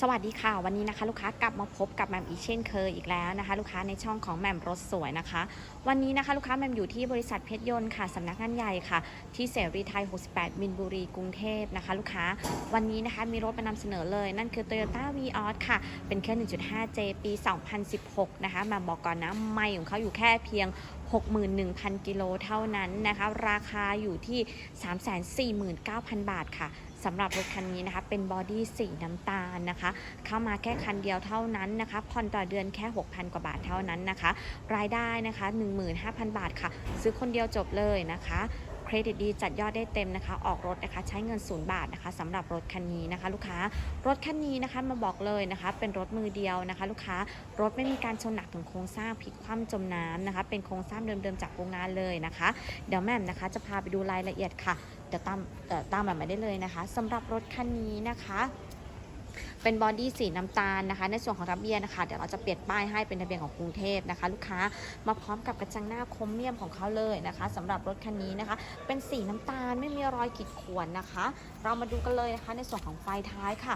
สวัสดีค่ะ วันนี้นะคะลูกค้ากลับมาพบกับแหม่มอีเช่นเคยอีกแล้วนะคะ ลูกค้าในช่องของแหม่มรถสวยนะคะ วันนี้นะคะลูกค้าแหม่มอยู่ที่บริษัทเพชรยนต์ค่ะสำนักงานใหญ่ค่ะ ที่เสรีไทย 68 มินบุรีกรุงเทพนะคะ ลูกค้าวันนี้นะคะมีรถมานำเสนอเลย นั่นคือ Toyota v ีออค่ะ เป็นเครื่อง 1.5J ปี 2016 นะคะแหม่มบอกก่อนนะ ไม่ของเขาอยู่แค่เพียง 61,000 กิโลเท่านั้นนะคะ ราคาอยู่ที่ 349,000 บาทค่ะสำหรับรถคันนี้นะคะ เป็นบอดี้สีน้ำตาลนะคะ เข้ามาแค่คันเดียวเท่านั้นนะคะผ่อนต่อเดือนแค่ 6,000 กว่าบาทเท่านั้นนะคะ รายได้นะคะ 15,000 บาทค่ะ ซื้อคนเดียวจบเลยนะคะ รดิตดีจัดยอดได้เต็มนะคะ ออกรถนะคะใช้เงินศูนย์บาทนะคะสำหรับรถคันนี้นะคะ ลูกค้ารถคันนี้นะคะมาบอกเลยนะคะ เป็นรถมือเดียวนะคะ ลูกค้ารถไม่มีการชนหนักถึงโครงสร้างพลิกคว่ำจมน้ำนะคะ เป็นโครงสร้างเดิมๆจากโรงงานเลยนะคะ เดี๋ยวแม่มนะคะ จะพาไปดูรายละเอียดค่ะเดี๋ยวตามตามแบบมาได้เลยนะคะสำหรับรถคันนี้นะคะ เป็นบอดี้สีน้ำตาลนะคะ ในส่วนของทะเบียนนะคะ เดี๋ยวเราจะเปลี่ยนป้ายให้เป็นทะเบียนของกรุงเทพนะคะ ลูกค้ามาพร้อมกับกระจังหน้าคมเมียมของเขาเลยนะคะสำหรับรถคันนี้นะคะ เป็นสีน้ำตาลไม่มีรอยขีดข่วนนะคะ เรามาดูกันเลยนะคะ ในส่วนของไฟท้ายค่ะ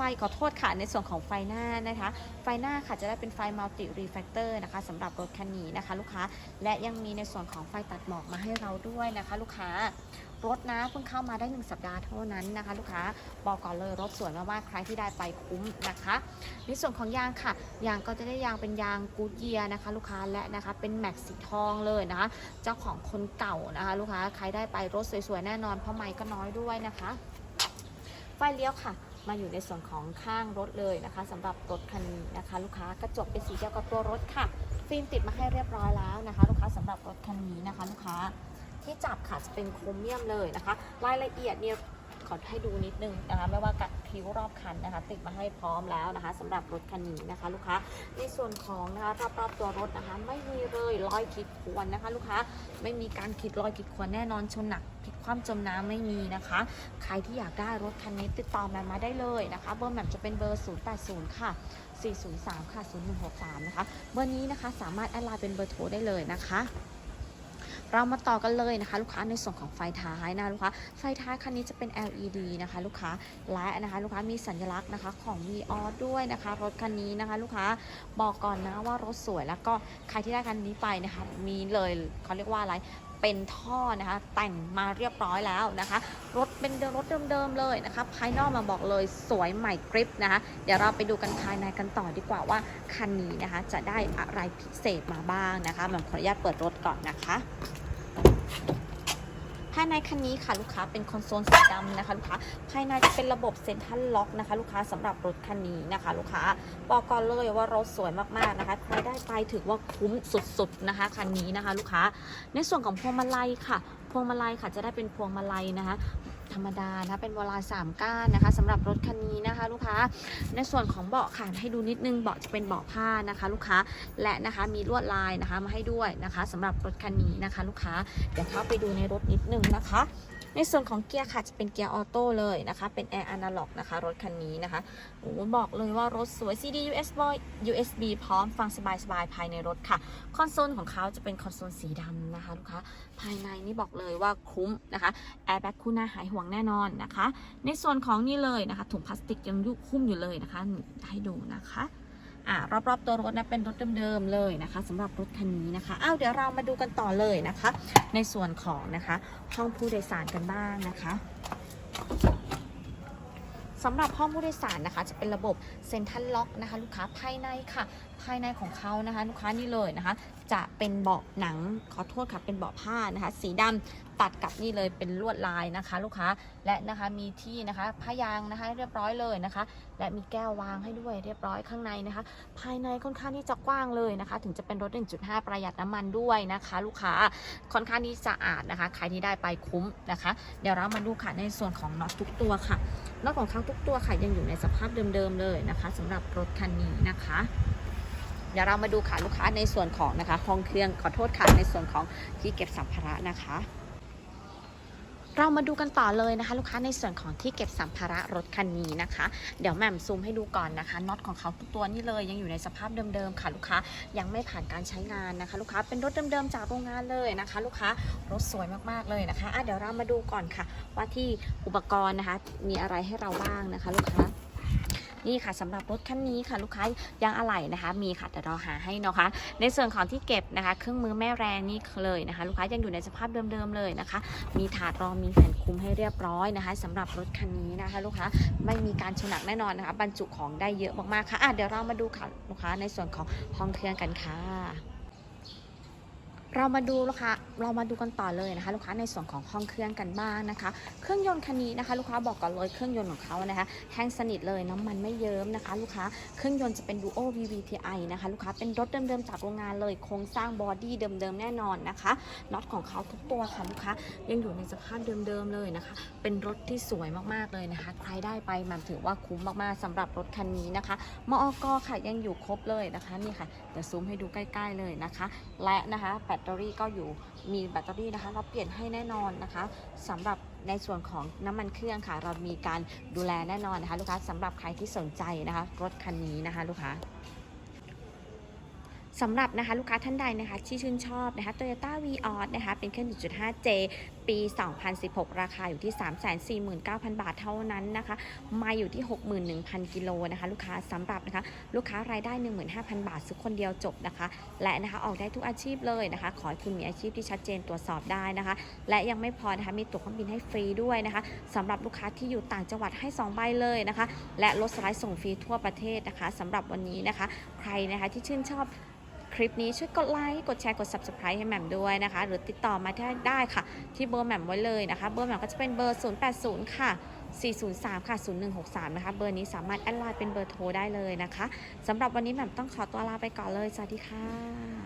ฟขอโทษค่ะในส่วนของไฟหน้านะคะ ไฟหน้าค่ะจะได้เป็นไฟมัลติรีเฟกเตอร์นะคะสำหรับรถคันนี้นะคะ ลูกค้าและยังมีในส่วนของไฟตัดหมอกมาให้เราด้วยนะคะ ลูกค้ารถนะเพิ่งเข้ามาได้ 1 สัปดาห์เท่านั้นนะคะ ลูกค้าบอกก่อนเลยรถสวยมากๆใครที่ได้ไปคุ้มนะคะในส่วนของยางค่ะยางก็จะได้ยางเป็นยางกูดเยียนะคะ ลูกค้าและนะคะเป็นแม็กสีทองเลยนะคะ เจ้าของคนเก่านะคะ ลูกค้าใครได้ไปรถสวยๆแน่นอนเพราะไม้ก็น้อยด้วยนะคะไฟเลี้ยวค่ะ มาอยู่ในส่วนของข้างรถเลยนะคะสำหรับรถคันนี้นะคะ ลูกค้ากระจกเป็นสีเดียวกับตัวรถค่ะ ฟิล์มติดมาให้เรียบร้อยแล้วนะคะ ลูกค้าสำหรับรถคันนี้นะคะ ลูกค้าที่จับค่ะจะเป็นโครเมียมเลยนะคะ รายละเอียดเนี่ย อให้ดูนิดนึงนะคะไม่ว่ากัดคิ้วรอบคันนะคะ ติดมาให้พร้อมแล้วนะคะสำหรับรถคันนี้นะคะ ลูกค้าในส่วนของนะคะรอบๆตัวรถนะคะ ไม่มีเลยรอยขีดข่วนนะคะ ลูกค้าไม่มีการขีดรอยขีดข่วนแน่นอนชนหนักพลิกคว่ำจมน้ำไม่มีนะคะ ใครที่อยากได้รถคันนี้ติดต่อแมมมาได้เลยนะคะ เบอร์แมมจะเป็นเบอร์ 080 ค่ะ 403 ค่ะ 0163 นะคะ เบอร์นี้นะคะสามารถแอดไลน์เป็นเบอร์โทรได้เลยนะคะ เรามาต่อกันเลยนะคะ ลูกค้าในส่วนของไฟท้ายนะลูกค้าไฟท้ายคันนี้จะเป็น LED นะคะ ลูกค้าและนะคะ ลูกค้ามีสัญลักษณ์นะคะของ v ีออด้วยนะคะ รถคันนี้นะคะ ลูกค้าบอกก่อนนะว่ารถสวยแล้วก็ใครที่ได้คันนี้ไปนะคะ มีเลยเขาเรียกว่าอะไร เป็นท่อนะคะ แต่งมาเรียบร้อยแล้วนะคะ รถเป็นรถเดิมๆเลยนะคะ ภายนอกมาบอกเลยสวยใหม่กริปนะคะ เดี๋ยวเราไปดูกันภายในกันต่อดีกว่าว่าคันนี้นะคะ จะได้อะไรพิเศษมาบ้างนะคะแบบขออนุญาตเปิดรถก่อนนะคะ ภายในคันนี้ค่ะลูกค้าเป็นคอนโซลสีดำนะคะลูกค้าภายในจะเป็นระบบเซ็นทรัลล็อกนะคะ ลูกค้าสำหรับรถคันนี้นะคะ ลูกค้าบอกก่อนเลยว่ารถสวยมากๆนะคะ ใครได้ไปถือว่าคุ้มสุดๆนะคะคันนี้นะคะ ลูกค้าในส่วนของพวงมาลัยค่ะพวงมาลัยค่ะจะได้เป็นพวงมาลัยนะคะ ธรรมดานะคะเป็นเวลาสามก้านนะคะสำหรับรถคันนี้นะคะลูกค้า ในส่วนของเบาะค่ะให้ดูนิดนึงเบาะจะเป็นเบาะผ้านะคะ ลูกค้าและนะคะมีลวดลายนะคะมาให้ด้วยนะคะสำหรับรถคันนี้นะคะ ลูกค้าเดี๋ยวเข้าไปดูในรถนิดนึงนะคะ ในส่วนของเกียร์ค่ะจะเป็นเกียร์ออโต้เลยนะคะ เป็นแอร์อนาล็อกนะคะ รถคันนี้นะคะโอ้บอกเลยว่ารถสวย CD USB USB พร้อมฟังสบายๆ ภายในรถค่ะ คอนโซลของเขาจะเป็นคอนโซลสีดำนะคะลูกค้า ภายในนี่บอกเลยว่าคุ้มนะคะแอร์แบ็กคู่หน้าหายห่วงแน่นอนนะคะ ในส่วนของนี่เลยนะคะ ถุงพลาสติกยังยุคุ้มอยู่เลยนะคะ ให้ดูนะคะ อ่ารอบๆตัวรถนะเป็นรถเดิมๆเลยนะคะสำหรับรถคันนี้นะคะอ้าวเดี๋ยวเรามาดูกันต่อเลยนะคะ ในส่วนของนะคะห้องผู้โดยสารกันบ้างนะคะสำหรับห้องผู้โดยสารนะคะ จะเป็นระบบเซ็นทรัลล็อกนะคะ ลูกค้าภายในค่ะ ภายในของเขานะคะ ลูกค้านี่เลยนะคะ จะเป็นเบาะหนังขอโทษค่ะเป็นเบาะผ้านะคะ สีดำ ตัดกับนี่เลยเป็นลวดลายนะคะ ลูกค้าและนะคะมีที่นะคะผ้ายางนะคะเรียบร้อยเลยนะคะ และมีแก้ววางให้ด้วยเรียบร้อยข้างในนะคะ ภายในค่อนข้างที่จะกว้างเลยนะคะ ถึงจะเป็นรถ 1.5 ประหยัดน้ำมันด้วยนะคะ ลูกค้าค่อนข้างที่สะอาดนะคะ ใครที่ได้ไปคุ้มนะคะ เดี๋ยวเรามาดูค่ะในส่วนของน็อตทุกตัวค่ะน็อตของเขาทุกตัวค่ะยังอยู่ในสภาพเดิมๆเลยนะคะสำหรับรถคันนี้นะคะเดี๋ยวเรามาดูค่ะลูกค้าในส่วนของนะคะห้องเครื่องขอโทษค่ะในส่วนของที่เก็บสัมภาระนะคะ เรามาดูกันต่อเลยนะคะ ลูกค้าในส่วนของที่เก็บสัมภาระรถคันนี้นะคะ เดี๋ยวแหม่มซูมให้ดูก่อนนะคะน็อตของเขาทุกตัวนี่เลยยังอยู่ในสภาพเดิมๆค่ะลูกค้ายังไม่ผ่านการใช้งานนะคะ ลูกค้าเป็นรถเดิมๆจากโรงงานเลยนะคะ ลูกค้ารถสวยมากๆเลยนะคะะเดี๋ยวเรามาดูก่อนค่ะ ว่าที่อุปกรณ์นะคะ มีอะไรให้เราบ้างนะคะ ลูกค้า นี่ค่ะสำหรับรถคันนี้ค่ะลูกค้ายางอะไหล่นะคะมีค่ะแต่เราหาให้นะคะ ในส่วนของที่เก็บนะคะ เครื่องมือแม่แรงนี่เลยนะคะ ลูกค้ายังอยู่ในสภาพเดิมๆเลยนะคะ มีถาดรองมีแผ่นคลุมให้เรียบร้อยนะคะสำหรับรถคันนี้นะคะ ลูกค้าไม่มีการชนหนักแน่นอนนะคะ บรรจุของได้เยอะมากๆค่ะะเดี๋ยวเรามาดูค่ะลูกค้าในส่วนของห้องเครื่องกันค่ะ เรามาดูลูกค้าเรามาดูกันต่อเลยนะคะ ลูกค้าในส่วนของห้องเครื่องกันบ้างนะคะ เครื่องยนต์คันนี้นะคะ ลูกค้าบอกก่อนเลยเครื่องยนต์ของเขานะคะแห้งสนิทเลยน้ำมันไม่เยิ้มนะคะ ลูกค้าเครื่องยนต์จะเป็น Duo VVTi นะคะ ลูกค้าเป็นรถเดิมๆจากโรงงานเลยโครงสร้างบอดี้เดิมๆแน่นอนนะคะน็อตของเขาทุกตัวค่ะลูกค้ายังอยู่ในสภาพเดิมๆเลยนะคะ เป็นรถที่สวยมากๆเลยนะคะ ใครได้ไปมันถือว่าคุ้มมากๆสำหรับรถคันนี้นะคะมอกค่ะยังอยู่ครบเลยนะคะนี่ค่ะเดี๋ยวซูมให้ดูใกล้ ๆเลยนะคะ และนะคะแบตเตอรี่ก็อยู่มีแบตเตอรี่นะคะ เราเปลี่ยนให้แน่นอนนะคะสำหรับในส่วนของน้ำมันเครื่องค่ะ เรามีการดูแลแน่นอนนะคะ ลูกค้าสำหรับใครที่สนใจนะคะ รถคันนี้นะคะ ลูกค้า สำหรับนะคะลูกค้าท่านใดนะคะที่ชื่นชอบนะคะ Toyota v ีออนะคะเป็นเครื่อง 1.5J ปี 2016 ราคาอยู่ที่ 349,000 บาทเท่านั้นนะคะมาอยู่ที่ 61,000 กิโลนะคะลูกค้าสำหรับนะคะลูกค้ารายได้ 15,000 บาทซื้อคนเดียวจบนะคะ และนะคะออกได้ทุกอาชีพเลยนะคะ ขอให้คุณมีอาชีพที่ชัดเจนตรวจสอบได้นะคะ และยังไม่พอนะคะมีตั๋วเครื่องบินให้ฟรีด้วยนะคะสำหรับลูกค้าที่อยู่ต่างจังหวัดให้ 2 ใบเลยนะคะ และรถสไลด์ส่งฟรีทั่วประเทศนะคะสำหรับวันนี้นะคะ ใครนะคะที่ชื่นชอบ คลิปนี้ช่วยกดไลค์กดแชร์กด subscribe ให้แหม่มด้วยนะคะ หรือติดต่อมาได้ค่ะ ที่เบอร์แหม่มไว้เลยนะคะ เบอร์แหม่มก็จะเป็นเบอร์ 080 ค่ะ 403 ค่ะ 0163 นะคะ เบอร์นี้สามารถแอดไลน์เป็นเบอร์โทรได้เลยนะคะสำหรับวันนี้แหม่มต้องขอตัวลาไปก่อนเลย สวัสดีค่ะ